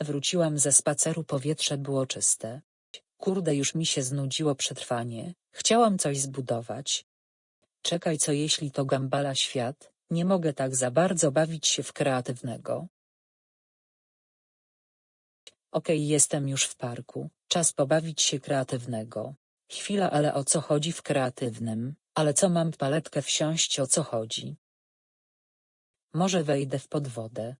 Wróciłam ze spaceru, powietrze było czyste. Kurde, już mi się znudziło przetrwanie, chciałam coś zbudować. Czekaj, co jeśli to gambala świat, nie mogę tak za bardzo bawić się w kreatywnego. Okej, jestem już w parku, czas pobawić się kreatywnego. Chwila, ale o co chodzi w kreatywnym, ale co mam w paletkę wsiąść o co chodzi? Może wejdę w podwodę.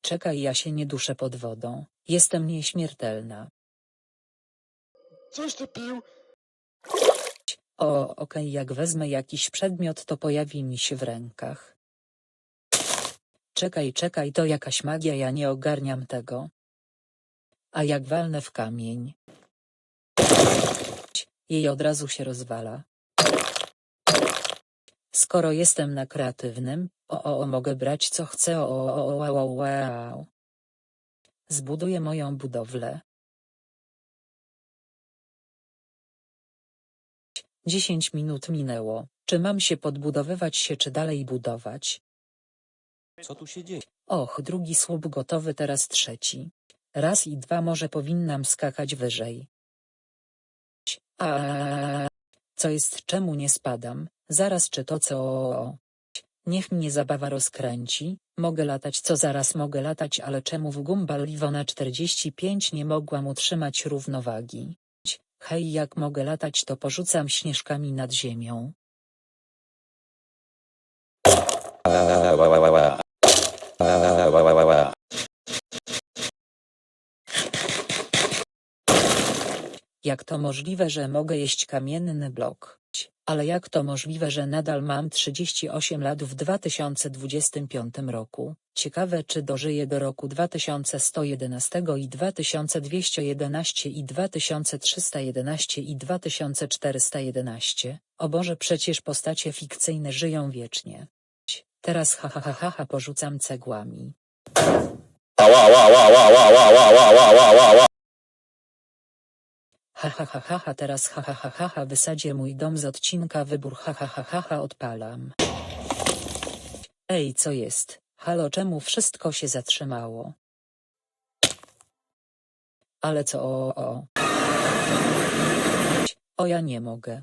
Czekaj, ja się nie duszę pod wodą. Jestem nieśmiertelna. Coś ty pił? O, okej, jak wezmę jakiś przedmiot, to pojawi mi się w rękach. Czekaj, czekaj, to jakaś magia, ja nie ogarniam tego. A jak walnę w kamień? Jej od razu się rozwala. Skoro jestem na kreatywnym, o, o, o mogę brać co chcę, o, o, o, o, o, wow. Zbuduję moją budowlę. 10 minut minęło. Czy mam się podbudowywać się, czy dalej budować? Co tu się dzieje? Och, drugi słup gotowy, teraz trzeci. Raz i dwa może powinnam skakać wyżej. A co jest, czemu nie spadam? Zaraz czy to co? Niech mnie zabawa rozkręci. Mogę latać, co zaraz mogę latać, ale czemu w Gumball Iwona 45 nie mogłam utrzymać równowagi? Hej, jak mogę latać, to porzucam śnieżkami nad ziemią. Jak to możliwe, że mogę jeść kamienny blok? Ale jak to możliwe, że nadal mam 38 lat w 2025 roku? Ciekawe, czy dożyję do roku 2111 i 2211 i 2311 i 2411. O Boże, przecież postacie fikcyjne żyją wiecznie. Teraz ha ha ha ha, ha porzucam cegłami. Ha ha ha ha ha teraz ha ha ha ha ha wysadzie mój dom z odcinka wybór ha ha ha ha ha odpalam. Ej co jest? Halo czemu wszystko się zatrzymało? Ale co o o? O ja nie mogę.